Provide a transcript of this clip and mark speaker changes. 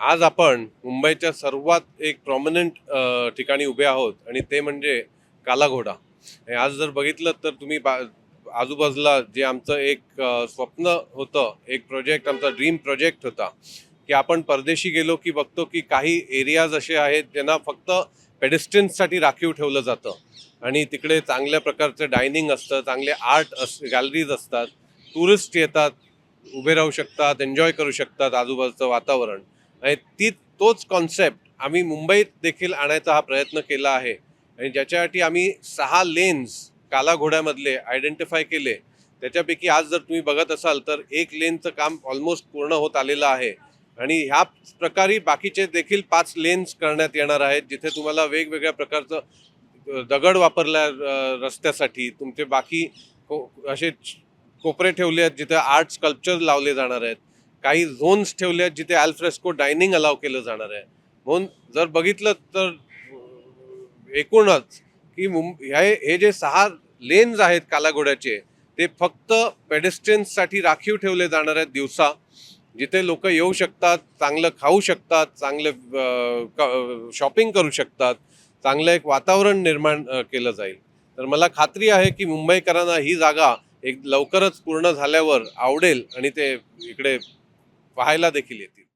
Speaker 1: आज आपण मुंबईच्या सर्वात एक प्रॉमिनंट ठिकाणी उभे आहोत आणि ते म्हणजे कालाघोडा. आज जर बघितलं तर तुम्ही बा आजूबाजूला जे आमचं एक स्वप्न होतं एक प्रोजेक्ट आमचा ड्रीम प्रोजेक्ट होता की आपण परदेशी गेलो की बघतो की काही एरियाज असे आहेत ज्यांना फक्त पेडेस्टन्ससाठी राखीव ठेवलं जातं. आणि तिकडे चांगल्या प्रकारचं डायनिंग असतं चांगले आर्ट अस गॅलरीज असतात. टुरिस्ट येतात उभे राहू शकतात एन्जॉय करू शकतात आजूबाजूचं वातावरण. ती तोच कॉन्सेप्ट आम्ही मुंबईत देखील आणायचा हा प्रयत्न केला आहे. आणि ज्याच्यासाठी आम्ही सहा लेन्स कालाघोड्यामधले आयडेंटिफाय केले. त्याच्यापैकी आज जर तुम्ही बघत असाल तर एक लेनचं काम ऑलमोस्ट पूर्ण होत आलेलं आहे. आणि ह्या प्रकारे बाकीचे देखील पाच लेन्स करण्यात येणार आहेत. जिथे तुम्हाला वेगवेगळ्या प्रकारचं दगड वापरला रस्त्यासाठी तुमचे बाकी को- असे कोपरे ठेवले आहेत जिथे आर्ट स्कल्पचर लावले जाणार आहेत. काही झोन्स ठेवले आहेत जिथे अल्फ्रेस्को डायनिंग अलाव केलं जाणार आहे. म्हणून जर बघितलं तर एकूणच की मुं हे हे जे सहा लेन्स आहेत कालाघोड्याचे ते फक्त पेडेस्ट्रियन्ससाठी राखीव ठेवले जाणार आहेत दिवसा. जिथे लोक येऊ शकतात चांगलं खाऊ शकतात चांगलं शॉपिंग करू शकतात चांगलं एक वातावरण निर्माण केलं जाईल. तर मला खात्री आहे की मुंबईकरांना ही जागा एक लवकरच पूर्ण झाल्यावर आवडेल आणि ते इकडे पाहायला देखील येतील.